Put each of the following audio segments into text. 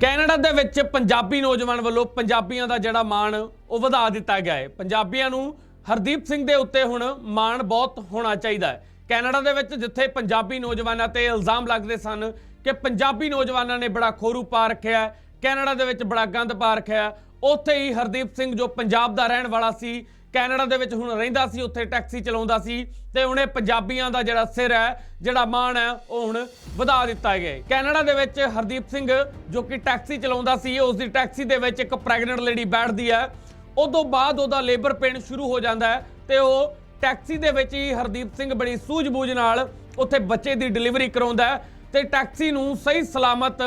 Canada ਦੇ ਵਿੱਚ ਪੰਜਾਬੀ ਨੌਜਵਾਨ ਵੱਲੋਂ ਪੰਜਾਬੀਆਂ ਦਾ ਜਿਹੜਾ ਮਾਣ, ਉਹ ਵਧਾ ਦਿੱਤਾ ਗਿਆ ਹੈ। ਪੰਜਾਬੀਆਂ ਨੂੰ ਹਰਦੀਪ ਸਿੰਘ ਦੇ ਉੱਤੇ ਹੁਣ ਮਾਣ ਬਹੁਤ ਹੋਣਾ ਚਾਹੀਦਾ ਹੈ। ਕੈਨੇਡਾ ਦੇ ਵਿੱਚ ਜਿੱਥੇ ਪੰਜਾਬੀ ਨੌਜਵਾਨਾਂ ਤੇ ਇਲਜ਼ਾਮ ਲੱਗਦੇ ਸਨ ਕਿ ਪੰਜਾਬੀ ਨੌਜਵਾਨਾਂ ਨੇ ਬੜਾ ਖੋਰੂ ਪਾ ਰੱਖਿਆ ਹੈ, ਕੈਨੇਡਾ ਦੇ ਵਿੱਚ ਬੜਾ ਗੰਦ ਪਾ ਰੱਖਿਆ ਉੱਥੇ ਹੀ ਹਰਦੀਪ ਸਿੰਘ ਜੋ ਪੰਜਾਬ ਦਾ ਰਹਿਣ ਵਾਲਾ ਸੀ, ਕੈਨੇਡਾ ਦੇ ਵਿੱਚ ਹੁਣ ਰਹਿੰਦਾ ਸੀ, ਉੱਥੇ ਟੈਕਸੀ ਚਲਾਉਂਦਾ ਸੀ ਤੇ ਉਹਨੇ ਪੰਜਾਬੀਆਂ ਦਾ ਜਿਹੜਾ ਸਿਰ ਹੈ, ਜਿਹੜਾ ਮਾਣ ਹੈ, ਉਹ ਹੁਣ ਵਧਾ ਦਿੱਤਾ ਗਿਆ ਹੈ। ਕੈਨੇਡਾ ਦੇ ਵਿੱਚ ਹਰਦੀਪ ਸਿੰਘ ਜੋ ਕਿ ਟੈਕਸੀ ਚਲਾਉਂਦਾ ਸੀ, ਉਸ ਦੀ ਟੈਕਸੀ ਦੇ ਵਿੱਚ ਇੱਕ ਪ੍ਰੈਗਨੈਂਟ ਲੇਡੀ ਬੈਠਦੀ ਹੈ। ਉਦੋਂ ਬਾਅਦ ਉਹਦਾ ਲੇਬਰ ਪੇਨ ਸ਼ੁਰੂ ਹੋ ਜਾਂਦਾ ਹੈ ਤੇ ਉਹ ਟੈਕਸੀ ਦੇ ਵਿੱਚ ਹੀ ਹਰਦੀਪ ਸਿੰਘ ਬੜੀ ਸੂਝ-ਬੂਝ ਨਾਲ ਉੱਥੇ ਬੱਚੇ ਦੀ ਡਿਲੀਵਰੀ ਕਰਾਉਂਦਾ ਹੈ ਤੇ ਟੈਕਸੀ ਨੂੰ ਸਹੀ ਸਲਾਮਤ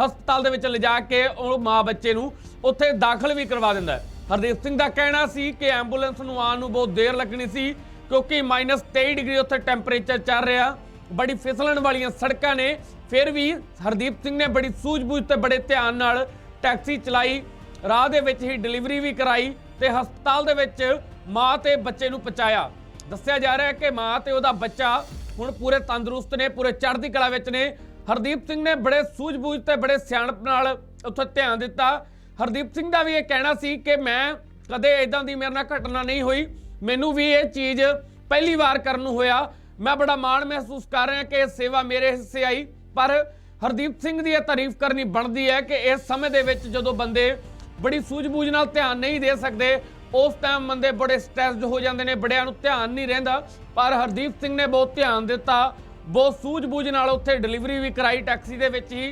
ਹਸਪਤਾਲ ਦੇ ਵਿੱਚ ਲਿਜਾ ਕੇ ਉਹ ਮਾਂ ਬੱਚੇ ਨੂੰ ਉੱਥੇ ਦਾਖਲ ਵੀ ਕਰਵਾ ਦਿੰਦਾ ਹਰਦੀਪ ਸਿੰਘ ਦਾ ਕਹਿਣਾ ਸੀ ਕਿ ਐਂਬੂਲੈਂਸ ਨੂੰ ਆਉਣ ਨੂੰ ਬਹੁਤ ਦੇਰ ਲੱਗਣੀ ਸੀ, ਕਿਉਂਕਿ -23 ਡਿਗਰੀ ਉੱਥੇ ਟੈਂਪਰੇਚਰ ਚੱਲ ਰਿਹਾ। ਬੜੀ ਫਿਸਲਣ ਵਾਲੀਆਂ ਸੜਕਾਂ ਨੇ, ਫਿਰ ਵੀ ਹਰਦੀਪ ਸਿੰਘ ਨੇ ਬੜੀ ਸੂਝ-ਬੂਝ ਤੇ ਬੜੇ ਧਿਆਨ ਨਾਲ ਟੈਕਸੀ ਚਲਾਈ, ਰਾਹ ਦੇ ਵਿੱਚ ਹੀ ਡਿਲੀਵਰੀ ਵੀ ਕਰਾਈ ਤੇ ਹਸਪਤਾਲ ਦੇ ਵਿੱਚ ਮਾਂ ਤੇ ਬੱਚੇ ਨੂੰ ਪਹੁੰਚਾਇਆ। ਦੱਸਿਆ ਜਾ ਰਿਹਾ ਹੈ ਕਿ ਮਾਂ ਤੇ ਉਹਦਾ ਬੱਚਾ ਹੁਣ ਪੂਰੇ ਤੰਦਰੁਸਤ ਨੇ, ਪੂਰੇ ਚੜ੍ਹਦੀ ਕਲਾ ਵਿੱਚ ਨੇ। ਹਰਦੀਪ ਸਿੰਘ ਨੇ ਬੜੇ ਸੂਝ-ਬੂਝ ਤੇ ਬੜੇ ਸਿਆਣਪ ਨਾਲ ਉੱਥੇ ਧਿਆਨ ਦਿੱਤਾ। ਹਰਦੀਪ ਸਿੰਘ ਦਾ ਵੀ ਇਹ ਕਹਿਣਾ ਸੀ ਕਿ ਮੈਂ ਕਦੇ ਇਦਾਂ ਦੀ ਮੇਰੇ ਨਾਲ ਘਟਨਾ ਨਹੀਂ ਹੋਈ। ਮੈਨੂੰ ਵੀ ਇਹ ਚੀਜ਼ ਪਹਿਲੀ ਵਾਰ ਕਰਨ ਨੂੰ ਹੋਇਆ। ਮੈਂ ਬੜਾ ਮਾਣ ਮਹਿਸੂਸ ਕਰ ਰਿਹਾ ਕਿ ਇਹ ਸੇਵਾ ਮੇਰੇ ਹਿੱਸੇ ਆਈ। ਪਰ ਹਰਦੀਪ ਸਿੰਘ ਦੀ ਇਹ ਤਾਰੀਫ ਕਰਨੀ ਬਣਦੀ ਹੈ ਕਿ ਇਸ ਸਮੇਂ ਦੇ ਵਿੱਚ ਜਦੋਂ ਬੰਦੇ ਬੜੀ ਸੂਝ-ਬੂਝ ਨਾਲ ਧਿਆਨ ਨਹੀਂ ਦੇ ਸਕਦੇ, ਉਸ ਟਾਈਮ ਬੰਦੇ ਬੜੇ ਸਟ੍ਰੈਸਡ ਹੋ ਜਾਂਦੇ ਨੇ, ਬੜਿਆਂ ਨੂੰ ਧਿਆਨ ਨਹੀਂ ਰਹਿੰਦਾ। ਪਰ ਹਰਦੀਪ ਸਿੰਘ ਨੇ ਬਹੁਤ ਧਿਆਨ ਦਿੱਤਾ। ਬਹੁਤ ਸੂਝ-ਬੂਝ ਨਾਲ ਉੱਥੇ ਡਿਲੀਵਰੀ ਵੀ ਕਰਾਈ ਟੈਕਸੀ ਦੇ ਵਿੱਚ ਹੀ।